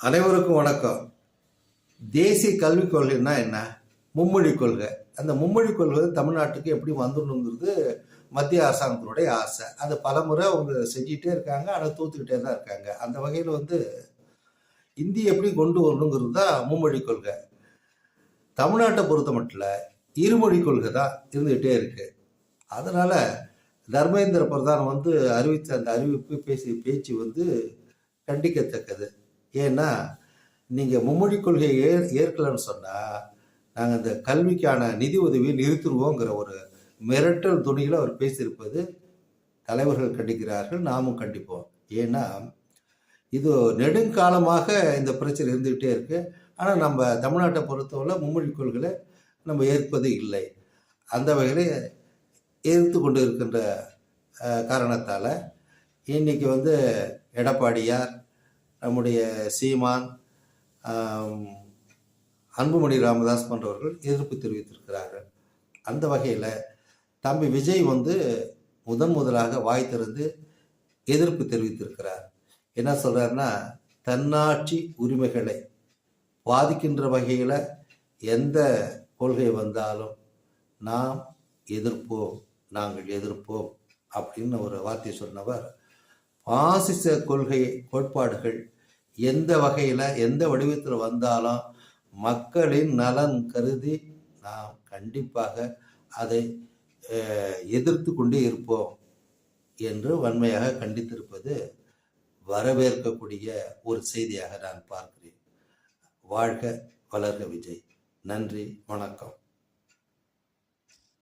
அனைவருக்கும் வணக்கம். தேசிய கல்விக் கொள்கைன்னா என்ன? மும்மொழி கொள்கை. அந்த மும்மொழி கொள்கை தமிழ்நாட்டுக்கு எப்படி வந்துடணுங்கிறது மத்திய அரசாங்கத்தினுடைய ஆசை. அதை பலமுறை அவங்க செஞ்சிட்டே இருக்காங்க ஆனால் தூத்துக்கிட்டே தான் இருக்காங்க. அந்த வகையில் வந்து இந்தி எப்படி கொண்டு வரணுங்கிறது தான் மும்மொழி கொள்கை. தமிழ்நாட்டை பொறுத்த மட்டும் இருமொழி கொள்கை தான் இருந்துகிட்டே இருக்கு. அதனால தர்மேந்திர பிரதான் வந்து அறிவித்த அந்த அறிவிப்பு பேசிய பேச்சு வந்து கண்டிக்கத்தக்கது. ஏன்னா நீங்கள் மும்மொழி கொள்கையை ஏ ஏற்கலன்னு சொன்னால் நாங்கள் இந்த கல்விக்கான நிதி உதவியை நிறுத்திடுவோங்கிற ஒரு மிரட்டல் துணியில் அவர் பேசியிருப்பது தலைவர்கள் கண்டிக்கிறார்கள் நாமும் கண்டிப்போம். ஏன்னா இது நெடுங்காலமாக இந்த பிரச்சனை இருந்துக்கிட்டே இருக்கு. ஆனால் நம்ம தமிழ்நாட்டை பொறுத்தவரை மும்மொழி கொள்கையை நம்ம ஏற்பது இல்லை. அந்த வகையில் எதிர்த்து கொண்டு இருக்கின்ற காரணத்தால் இன்றைக்கி வந்து எடப்பாடியார் நம்முடைய சீமான் அன்புமணி ராமதாஸ் போன்றவர்கள் எதிர்ப்பு தெரிவித்திருக்கிறார்கள். அந்த வகையில் தம்பி விஜய் வந்து முதன் முதலாக வாய் திறந்து எதிர்ப்பு தெரிவித்திருக்கிறார். என்ன சொல்கிறாருன்னா தன்னாட்சி உரிமைகளை பாதிக்கின்ற வகையில் எந்த கொள்கை வந்தாலும் நாம் எதிர்ப்போம் நாங்கள் எதிர்ப்போம் அப்படின்னு ஒரு வார்த்தை சொன்னவர். பாசிச கொள்கை கோட்பாடுகள் எந்த வகையில் எந்த வடிவத்தில் வந்தாலும் மக்களின் நலன் கருதி நாம் கண்டிப்பாக அதை எதிர்த்து கொண்டே இருப்போம் என்று வன்மையாக கண்டித்திருப்பது வரவேற்கக்கூடிய ஒரு செய்தியாக நான் பார்க்கிறேன். வாழ்க வளர்க விஜய். நன்றி வணக்கம்.